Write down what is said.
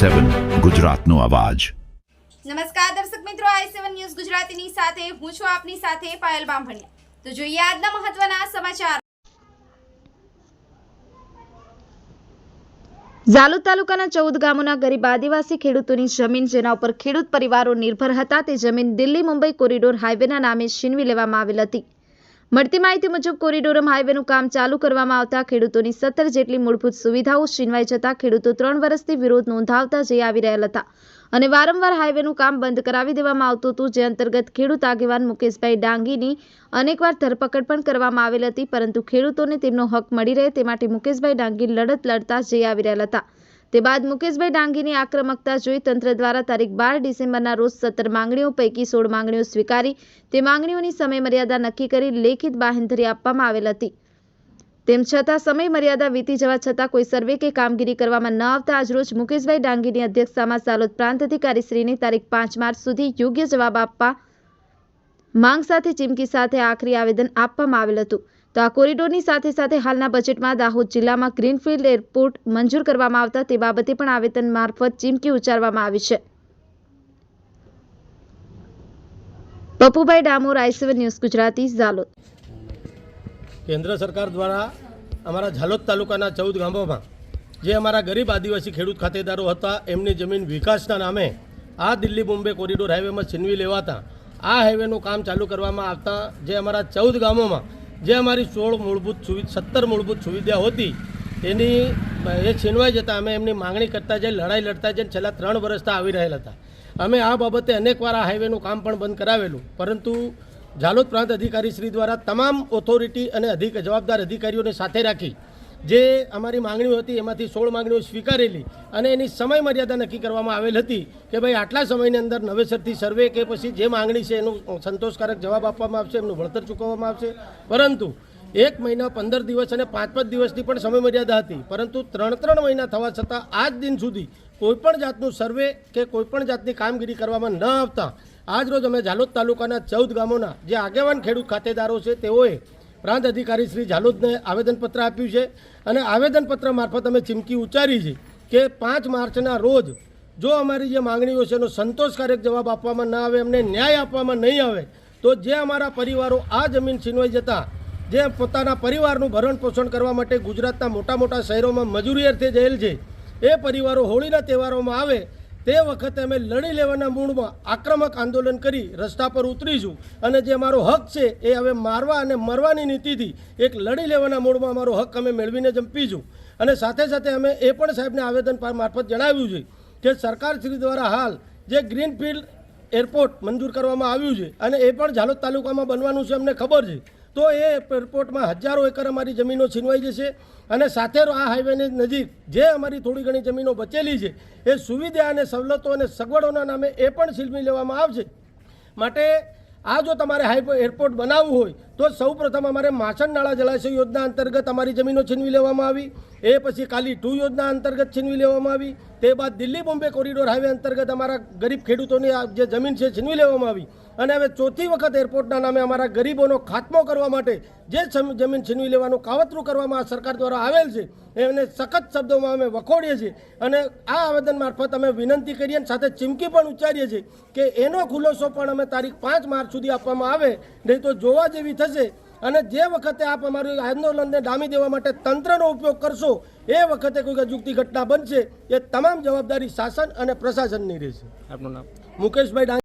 સેવન ગુજરાતનો અવાજ. નમસ્કાર દર્શક મિત્રો આઈ સેવન ન્યૂઝ ગુજરાતીની સાથે હું છું આપની સાથે પાયલ બામભણિયા. તો જોઈએ આજના મહત્વના સમાચાર. ઝાલોદ તાલુકાના ચૌદ ગામોના ગરીબ આદિવાસી ખેડૂતોની જમીન જેના ઉપર ખેડૂત પરિવારો નિર્ભર હતા તે જમીન દિલ્હી મુંબઈ કોરિડોર હાઈવેના નામે છીનવી લેવામાં આવેલ હતી. મળતી માહિતી મુજબ કોરિડોરમ હાઈવેનું કામ ચાલુ કરવામાં આવતા ખેડૂતોની સત્તર જેટલી મૂળભૂત સુવિધાઓ છીનવાઈ જતા ખેડૂતો ત્રણ વર્ષથી વિરોધ નોંધાવતા જઈ આવી રહેલા હતા. અને વારંવાર હાઈવેનું કામ બંધ કરાવી દેવામાં આવતું હતું, જે અંતર્ગત ખેડૂત આગેવાન મુકેશભાઈ ડાંગીની અનેકવાર ધરપકડ પણ કરવામાં આવેલ હતી, પરંતુ ખેડૂતોને તેમનો હક મળી રહે તે માટે મુકેશભાઈ ડાંગી લડત લડતા જઈ આવી રહેલા હતા. તે બાદ મુકેશભાઈ ડાંગીની આક્રમકતા જોઈ તંત્ર દ્વારા તારીખ બાર ડિસેમ્બરના રોજ સત્તર માંગણીઓ પૈકી સોળ માંગણીઓ સ્વીકારી તે માંગણીઓની સમયમર્યાદા નક્કી કરી લેખિત બાહેંધરી આપવામાં આવેલ હતી. તેમ છતાં સમય મર્યાદા વીતી જવા છતાં કોઈ સર્વે કે કામગીરી કરવામાં ન આવતા આજરોજ મુકેશભાઈ ડાંગીની અધ્યક્ષતામાં સાલોદ પ્રાંત અધિકારીશ્રીની તારીખ પાંચ માર્ચ સુધી યોગ્ય જવાબ આપવા માંગ સાથે ચીમકી સાથે આખરી આવેદન આપવામાં આવેલ હતું. તો આ કોરિડોરની સાથે સાથે હાલના બજેટમાં દાહોદ જિલ્લામાં ગ્રીનફિલ્ડ એરપોર્ટ મંજૂર કરવામાં આવતા તે બાબતે પણ આવેદન મારફત ચીમકી ઉચ્ચારવામાં આવી છે. Papubhai Damor IC one news, Gujarati, Zalod. કેન્દ્ર સરકાર દ્વારા અમારા ઝાલોદ તાલુકાના ચૌદ ગામોમાં જે અમારા ગરીબ આદિવાસી ખેડૂત ખાતેદારો હતા, એમની જમીન વિકાસના નામે આ દિલ્હી બોમ્બે કોરિડોર હાઈવેમાં છીનવી લેવાતા આ હાઈવેનું કામ ચાલુ કરવામાં આવતા જે અમારા ચૌદ ગામોમાં જે અમારી સોળ મૂળભૂત સુવિધા સત્તર મૂળભૂત સુવિધાઓ હતી, એની, એ છીનવાઈ જતાં અમે એમની માંગણી કરતા જઈ, લડાઈ લડતા જઈને છેલ્લા ત્રણ વર્ષથી આવી રહેલા હતા. અમે આ બાબતે અનેકવાર આ હાઈવેનું કામ પણ બંધ કરાવેલું. પરંતુ ઝાલોદ પ્રાંત અધિકારી શ્રી દ્વારા તમામ ઓથોરિટી અને અધિક, જવાબદાર અધિકારીઓને સાથે રાખી જે અમારી માંગણીઓ હતી, એમાંથી સોળ માંગણીઓ સ્વીકારેલી અને એની સમય મર્યાદા નક્કી કરવામાં આવેલ હતી કે ભાઈ આટલા સમયની અંદર નવેસરથી સર્વે કે પછી જે માંગણી છે એનું સંતોષકારક જવાબ આપવામાં આવશે, એમનું વળતર ચૂકવવામાં આવશે. પરંતુ એક મહિના પંદર દિવસ અને પાંચ પાંચ દિવસની પણ સમયમર્યાદા હતી. પરંતુ ત્રણ ત્રણ મહિના થવા છતાં આજ દિન સુધી કોઈપણ જાતનું સર્વે કે કોઈપણ જાતની કામગીરી કરવામાં ન આવતા. આજ રોજ અમે ઝાલોદ તાલુકાના ચૌદ ગામોના જે આગેવાન ખેડૂત ખાતેદારો છે, તેઓએ પ્રાંત અધિકારી શ્રી ઝાલોદને આવેદનપત્ર આપ્યું છે અને આવેદનપત્ર મારફત અમે ચીમકી ઉચ્ચારી છે કે પાંચ માર્ચના રોજ જો અમારી જે માંગણીઓ છે એનો સંતોષકારક જવાબ આપવામાં ન આવે, એમને ન્યાય આપવામાં નહીં આવે, તો જે અમારા પરિવારો આ જમીન છીનવાઈ જતા, જે પોતાના પરિવારનું ભરણ પોષણ કરવા માટે ગુજરાતના મોટા મોટા શહેરોમાં મજૂરી અર્થે જયેલ છે, એ પરિવારો હોળીના તહેવારોમાં આવે તે વખતે અમે લડી લેવાના મૂળમાં આક્રમક આંદોલન કરી રસ્તા પર ઉતરીશું. અને જે અમારો હક છે એ હવે મારવા અને મરવાની નીતિથી એક લડી લેવાના મૂળમાં અમારો હક અમે મેળવીને જંપીશું અને સાથે સાથે અમે એ પણ સાહેબને આવેદન મારફત જણાવ્યું છે કે સરકાર શ્રી દ્વારા હાલ જે ગ્રીનફિલ્ડ એરપોર્ટ મંજૂર કરવામાં આવ્યું છે અને એ પણ ઝાલોદ તાલુકામાં બનવાનું છે અમને ખબર છે. તો એ એરપોર્ટમાં હજારો એકર અમારી જમીનો છીનવાઈ જશે અને સાથે આ હાઈવેની નજીક જે અમારી થોડી ઘણી જમીનો બચેલી છે, એ સુવિધા અને સવલતો અને સગવડોના નામે એ પણ છીનવી લેવામાં આવશે. માટે આ જો તમારે હાઈ એરપોર્ટ બનાવવું હોય તો સૌ પ્રથમ અમારે માછણ નાળા જળાશય યોજના અંતર્ગત અમારી જમીનો છીનવી લેવામાં આવી. એ પછી કાલી ટુ યોજના અંતર્ગત છીનવી લેવામાં આવી. તે બાદ દિલ્હી બોમ્બે કોરિડોર હાઈવે અંતર્ગત અમારા ગરીબ ખેડૂતોની જે જમીન છે છીનવી લેવામાં આવી. અને હવે ચોથી વખત એરપોર્ટના નામે અમારા ગરીબોનો ખાત્મો કરવા માટે જે જમીન છીનવી લેવાનું કાવતરું કરવામાં સરકાર દ્વારા આવેલ છે, એને સખત શબ્દોમાં અમે વખોડીએ છીએ. અને આ આવેદન મારફત અમે વિનંતી કરીએ અને સાથે ચીમકી પણ ઉચ્ચારીએ છીએ કે એનો ખુલાસો પણ અમે તારીખ પાંચ માર્ચ સુધી આપવામાં આવે. નહીં તો જોવા જેવી થશે અને જે વખતે આપ અમારું આંદોલનને ડામી દેવા માટે તંત્રનો ઉપયોગ કરશો એ વખતે કોઈ અજુગતી ઘટના બનશે એ તમામ જવાબદારી શાસન અને પ્રશાસનની રહેશે. આપનું નામ? મુકેશભાઈ